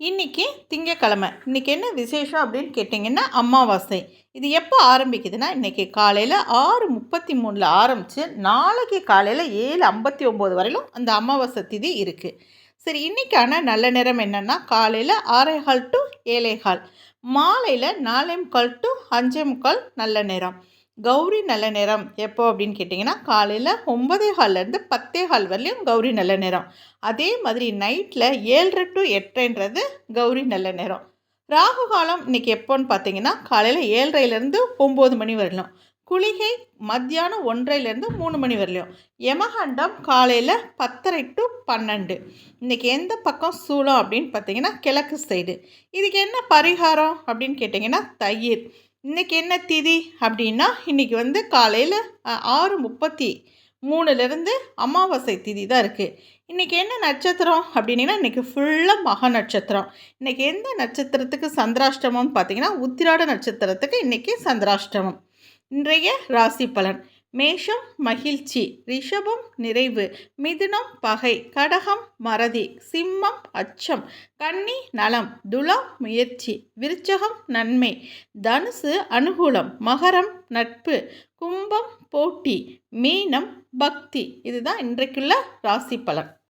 இன்னைக்கு திங்கக்கிழமை. இன்னைக்கு என்ன விசேஷம் அப்படின்னு கேட்டிங்கன்னா அமாவாசை. இது எப்போ ஆரம்பிக்குதுன்னா இன்றைக்கி காலையில் ஆறு முப்பத்தி மூணில் ஆரம்பித்து நாளைக்கு காலையில் ஏழு ஐம்பத்தி ஒம்பது வரையிலும் அந்த அமாவாசை திதி இருக்குது சரி இன்றைக்கான நல்ல நேரம் என்னென்னா காலையில் ஆறே கால் டு ஏழே கால். மாலையில் நாலே முக்கால் டு அஞ்சே முக்கால் நல்ல நேரம். கௌரி நல்ல நேரம் எப்போ அப்படின்னு கேட்டிங்கன்னா காலையில் ஒம்பதே கால்லேருந்து பத்தே கால் வரலையும் கௌரி நல்ல நேரம். அதே மாதிரி நைட்டில் ஏழரை டு எட்டுன்றது கௌரி நல்ல நேரம். ராகு காலம் இன்றைக்கி எப்போன்னு பார்த்தீங்கன்னா காலையில் ஏழரைலேருந்து ஒம்பது மணி வரலாம் குளிகை மத்தியானம் ஒன்றையிலேருந்து மூணு மணி வரலையும் யமகண்டம் காலையில் பத்தரை டு பன்னெண்டு. இன்றைக்கி எந்த பக்கம் சூளம் அப்படின்னு பார்த்தீங்கன்னா கிழக்கு சைடு இதுக்கு என்ன பரிகாரம் அப்படின்னு கேட்டிங்கன்னா தயிர். இன்றைக்கி என்ன திதி அப்படின்னா இன்றைக்கி வந்து காலையில் ஆறு முப்பத்தி மூணுலேருந்து அமாவாசை திதி தான் இருக்குது இன்றைக்கி என்ன நட்சத்திரம் அப்படின்னா இன்றைக்கி ஃபுல்லாக மக நட்சத்திரம். இன்றைக்கி எந்த நட்சத்திரத்துக்கு சந்திராஷ்டமம்னு பார்த்தீங்கன்னா உத்திராட நட்சத்திரத்துக்கு இன்றைக்கி சந்திராஷ்டமம். இன்றைய ராசி பலன். மேஷம் மகிழ்ச்சி ரிஷபம் நிறைவு மிதுனம் பகை கடகம் மறதி சிம்மம் அச்சம் கன்னி நலம் துலாம் முயற்சி விருச்சகம் நன்மை தனுசு அனுகூலம் மகரம் நட்பு கும்பம் போட்டி மீனம் பக்தி இதுதான் இன்றைக்குள்ள ராசி பலன்.